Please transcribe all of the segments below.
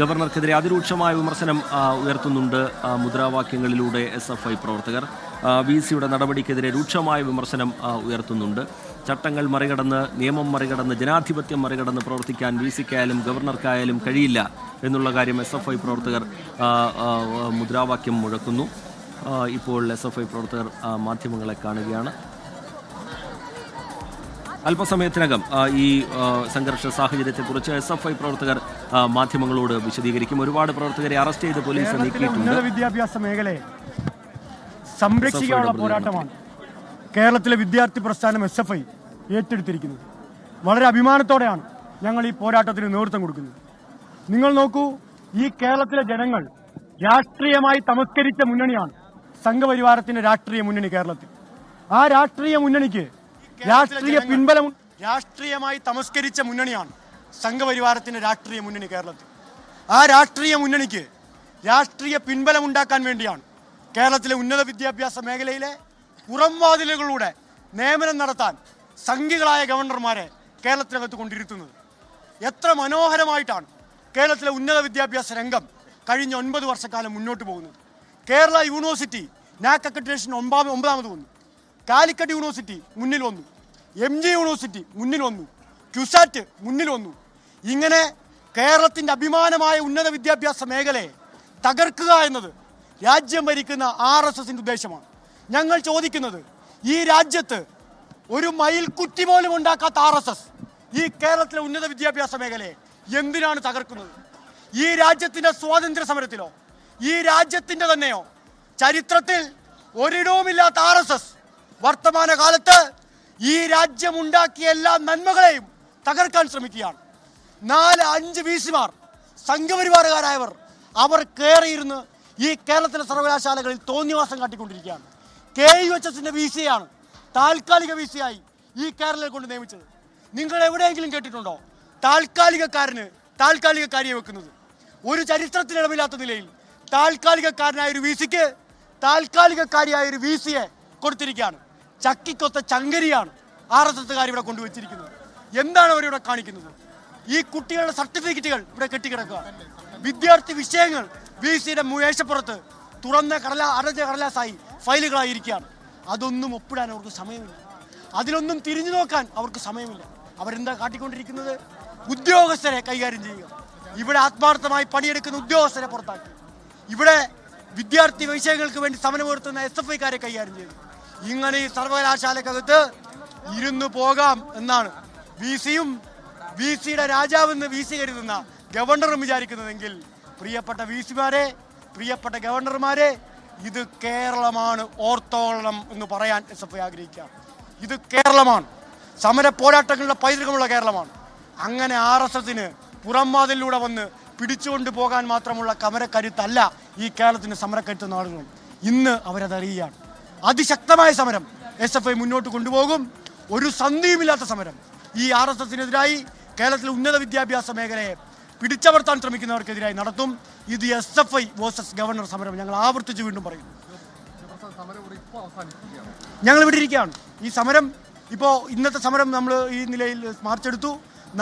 ഗവർണർക്കെതിരെ അതിരൂക്ഷമായ വിമർശനം ഉയർത്തുന്നുണ്ട് മുദ്രാവാക്യങ്ങളിലൂടെ എസ് എഫ് ഐ പ്രവർത്തകർ. വി സിയുടെ നടപടിക്കെതിരെ രൂക്ഷമായ വിമർശനം ഉയർത്തുന്നുണ്ട്. ചട്ടങ്ങൾ മറികടന്ന് നിയമം മറികടന്ന് ജനാധിപത്യം മറികടന്ന് പ്രവർത്തിക്കാൻ വി സിക്കായാലും ഗവർണർക്കായാലും കഴിയില്ല എന്നുള്ള കാര്യം എസ് എഫ് ഐ പ്രവർത്തകർ മുദ്രാവാക്യം മുഴക്കുന്നു. ഇപ്പോൾ എസ് എഫ് ഐ പ്രവർത്തകർ മാധ്യമങ്ങളെ കാണുകയാണ്. അല്പസമയത്തിനകം ഈ സംഘർഷ സാഹചര്യത്തെക്കുറിച്ച് എസ് എഫ് ഐ പ്രവർത്തകർ മാധ്യമങ്ങളോട് വിശദീകരിക്കും. ഒരുപാട് പ്രവർത്തകരെ അറസ്റ്റ് ചെയ്ത് പോലീസ് നീക്കിയിട്ടുണ്ട്. വിദ്യാഭ്യാസ മേഖലയെ സംരക്ഷിക്കാനുള്ള പോരാട്ടമാണ് കേരളത്തിലെ വിദ്യാർത്ഥി പ്രസ്ഥാനം എസ് എഫ് ഐ ഏറ്റെടുത്തിരിക്കുന്നത്. വളരെ അഭിമാനത്തോടെയാണ് ഞങ്ങൾ ഈ പോരാട്ടത്തിന് നേതൃത്വം കൊടുക്കുന്നത്. നിങ്ങൾ നോക്കൂ ഈ കേരളത്തിലെ ജനങ്ങൾ രാഷ്ട്രീയമായി തമസ്കരിച്ച മുന്നണിയാണ് സംഘപരിവാരത്തിന്റെ രാഷ്ട്രീയ മുന്നണി കേരളത്തിൽ. ആ രാഷ്ട്രീയ മുന്നണിക്ക് രാഷ്ട്രീയ പിൻബലം രാഷ്ട്രീയമായി തമസ്കരിച്ച മുന്നണിയാണ് സംഘപരിവാരത്തിന്റെ രാഷ്ട്രീയ മുന്നണി കേരളത്തിൽ. ആ രാഷ്ട്രീയ മുന്നണിക്ക് രാഷ്ട്രീയ പിൻബലം ഉണ്ടാക്കാൻ വേണ്ടിയാണ് കേരളത്തിലെ ഉന്നത വിദ്യാഭ്യാസ മേഖലയിലെ പുറംവാതിലുകളിലൂടെ നിയമനം നടത്താൻ സംഘികളായ ഗവർണർമാരെ കേരളത്തിനകത്ത് കൊണ്ടിരുത്തുന്നത്. എത്ര മനോഹരമായിട്ടാണ് കേരളത്തിലെ ഉന്നത വിദ്യാഭ്യാസ രംഗം കഴിഞ്ഞ ഒൻപത് വർഷക്കാലം മുന്നോട്ട് പോകുന്നത്. കേരള യൂണിവേഴ്സിറ്റി നാക് അക്കഡേഷൻ ഒമ്പതാം ഒമ്പതാമത് വന്നു. കാലിക്കറ്റ് യൂണിവേഴ്സിറ്റി മുന്നിൽ വന്നു. എം ജി യൂണിവേഴ്സിറ്റി മുന്നിൽ വന്നു. ക്യുസാറ്റ് മുന്നിൽ വന്നു. ഇങ്ങനെ കേരളത്തിന്റെ അഭിമാനമായ ഉന്നത വിദ്യാഭ്യാസ മേഖലയെ തകർക്കുക എന്നത് രാജ്യം ഭരിക്കുന്ന ആർ എസ് എസിന്റെ ഉദ്ദേശമാണ്. ഞങ്ങൾ ചോദിക്കുന്നത് ഈ രാജ്യത്ത് ഒരു മയിൽക്കുറ്റി പോലും ഉണ്ടാക്കാത്ത ആർ എസ് എസ് ഈ കേരളത്തിലെ ഉന്നത വിദ്യാഭ്യാസ മേഖലയെ എന്തിനാണ് തകർക്കുന്നത്? ഈ രാജ്യത്തിന്റെ സ്വാതന്ത്ര്യ സമരത്തിലോ ഈ രാജ്യത്തിന്റെ തന്നെയോ ചരിത്രത്തിൽ ഒരിടവുമില്ലാത്ത ആർ എസ് എസ് വർത്തമാന കാലത്ത് ഈ രാജ്യം ഉണ്ടാക്കിയ എല്ലാ നന്മകളെയും തകർക്കാൻ ശ്രമിക്കുകയാണ്. നാല് അഞ്ച് വി സിമാർ സംഘപരിവാരകാരായവർ അവർ കയറിയിരുന്ന് ഈ കേരളത്തിലെ സർവകലാശാലകളിൽ തോന്നിവാസം കാട്ടിക്കൊണ്ടിരിക്കുകയാണ്. കെ യു എച്ച് എസിന്റെ വി സിയാണ് താൽക്കാലിക വി സിയായി ഈ കേരളത്തിൽ കൊണ്ട് നിയമിച്ചത്. നിങ്ങൾ എവിടെയെങ്കിലും കേട്ടിട്ടുണ്ടോ താൽക്കാലികക്കാരന് താൽക്കാലികക്കാരിയെ വെക്കുന്നത്? ഒരു ചരിത്രത്തിനിടമില്ലാത്ത നിലയിൽ താൽക്കാലികക്കാരനായ ഒരു വി സിക്ക് താൽക്കാലികക്കാരിയായ ഒരു വി സിയെ കൊടുത്തിരിക്കുകയാണ്. ചക്കിക്കൊത്ത ചങ്കരിയാണ് ആർ എസ് എസ്സുകാർ ഇവിടെ കൊണ്ടുവച്ചിരിക്കുന്നത്. എന്താണ് അവരിവിടെ കാണിക്കുന്നത്? ഈ കുട്ടികളുടെ സർട്ടിഫിക്കറ്റുകൾ ഇവിടെ കെട്ടിക്കിടക്കുക. വിദ്യാർത്ഥി വിഷയങ്ങൾ വി സിയുടെ മേശപ്പുറത്ത് തുറന്ന കടല അടഞ്ഞ കടലാസായി ഫയലുകളായിരിക്കുകയാണ്. അതൊന്നും ഒപ്പിടാൻ അവർക്ക് സമയമില്ല. അതിലൊന്നും തിരിഞ്ഞു നോക്കാൻ അവർക്ക് സമയമില്ല. അവരെന്താ കാട്ടിക്കൊണ്ടിരിക്കുന്നത്? ഉദ്യോഗസ്ഥരെ കൈകാര്യം ചെയ്യുക. ഇവിടെ ആത്മാർത്ഥമായി പണിയെടുക്കുന്ന ഉദ്യോഗസ്ഥരെ പുറത്താക്കി ഇവിടെ വിദ്യാർത്ഥി വിഷയങ്ങൾക്ക് വേണ്ടി സമരമുയർത്തുന്ന എസ് എഫ് ഐക്കാരെ കൈകാര്യം ചെയ്തു ഇങ്ങനെ ഈ സർവകലാശാലക്കകത്ത് ഇരുന്നു പോകാം എന്നാണ്. വി സിയും വി സിയുടെ രാജാവെന്ന് വി സി കരുതുന്ന ഗവർണറും വിചാരിക്കുന്നതെങ്കിൽ പ്രിയപ്പെട്ട വി സിമാരെ പ്രിയപ്പെട്ട ഗവർണർമാരെ ഇത് കേരളമാണ് ഓർത്തോളണം എന്ന് പറയാൻ എസ് എഫ് ഐ ആഗ്രഹിക്കാം ഇത് കേരളമാണ്. സമര പോരാട്ടങ്ങളുടെ പൈതൃകമുള്ള കേരളമാണ്. അങ്ങനെ ആർ എസ് എസിന് പുറംവാതിലൂടെ വന്ന് പിടിച്ചുകൊണ്ട് പോകാൻ മാത്രമുള്ള കമരക്കരുത്തല്ല ഈ കേരളത്തിന് സമരക്കരുത്ത് നാടുകളും. ഇന്ന് അവരത് അറിയുകയാണ് അതിശക്തമായ സമരം എസ് എഫ് ഐ മുന്നോട്ട് കൊണ്ടുപോകും. ഒരു സന്ധിയുമില്ലാത്ത സമരം. ഈ ആർ എസ് എസിനെതിരായി കേരളത്തിലെ ഉന്നത വിദ്യാഭ്യാസ മേഖലയെ പിടിച്ചമർത്താൻ ശ്രമിക്കുന്നവർക്കെതിരായി നടത്തും. ഇത് S F I versus governor സമരം. ഞങ്ങൾ ആവർത്തിച്ച് വീണ്ടും പറയും. ഞങ്ങൾ ഇവിടെ ഇരിക്കുകയാണ്. ഈ സമരം ഇപ്പോൾ ഇന്നത്തെ സമരം നമ്മൾ ഈ നിലയിൽ മാർച്ച് എടുത്തു.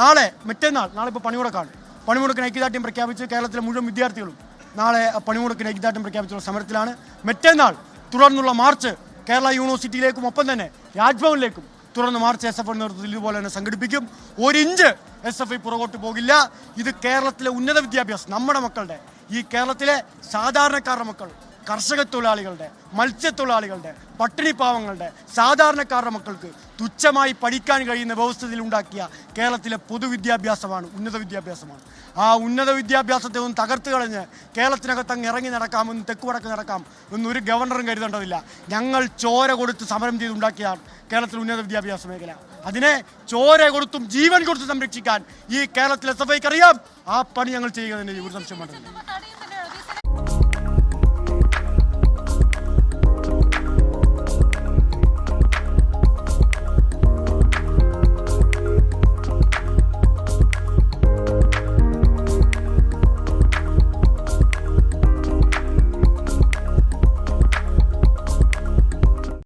നാളെ മറ്റന്നാൾ നാളെ ഇപ്പോൾ പണിമുടക്കാണ്. പണിമുടക്കിന് ഐക്യദാർഢ്യം പ്രഖ്യാപിച്ച് കേരളത്തിലെ മുഴുവൻ വിദ്യാർത്ഥികളും നാളെ പണിമുടക്കിന് ഐക്യദാർഢ്യം പ്രഖ്യാപിച്ചുള്ള സമരത്തിലാണ്. മറ്റന്നാൾ തുടർന്നുള്ള മാർച്ച് കേരള യൂണിവേഴ്സിറ്റിയിലേക്കും ഒപ്പം തന്നെ രാജ്ഭവനിലേക്കും തുടർന്ന് മാർച്ച് എസ് എഫ് നേതൃത്വത്തിൽ ഇതുപോലെ തന്നെ സംഘടിപ്പിക്കും. ഒരിഞ്ച് എസ് എഫ് ഐ പുറകോട്ട് പോകില്ല. ഇത് കേരളത്തിലെ ഉന്നത വിദ്യാഭ്യാസം നമ്മുടെ മക്കളുടെ ഈ കേരളത്തിലെ സാധാരണക്കാരുടെ മക്കൾ കർഷക തൊഴിലാളികളുടെ മത്സ്യത്തൊഴിലാളികളുടെ പട്ടിണി പാവങ്ങളുടെ സാധാരണക്കാരുടെ മക്കൾക്ക് തുച്ഛമായി പഠിക്കാൻ കഴിയുന്ന വ്യവസ്ഥയിൽ ഉണ്ടാക്കിയ കേരളത്തിലെ പൊതുവിദ്യാഭ്യാസമാണ് ഉന്നത വിദ്യാഭ്യാസമാണ്. ആ ഉന്നത വിദ്യാഭ്യാസത്തെ ഒന്ന് തകർത്ത് കളഞ്ഞ് കേരളത്തിനകത്ത് അങ്ങ് ഇറങ്ങി നടക്കാമെന്ന് തെക്ക് വടക്ക് നടക്കാം എന്നൊരു ഗവർണറും കരുതേണ്ടതില്ല. ഞങ്ങൾ ചോര കൊടുത്ത് സമരം ചെയ്തുണ്ടാക്കിയതാണ് കേരളത്തിലെ ഉന്നത വിദ്യാഭ്യാസ മേഖല. അതിനെ ചോര കൊടുത്തും ജീവൻ കൊടുത്തും സംരക്ഷിക്കാൻ ഈ കേരളത്തിലെ സഭയ്ക്ക് അറിയാം. ആ പണി ഞങ്ങൾ ചെയ്യുക തന്നെ ഒരു സംശയം വേണ്ടതില്ല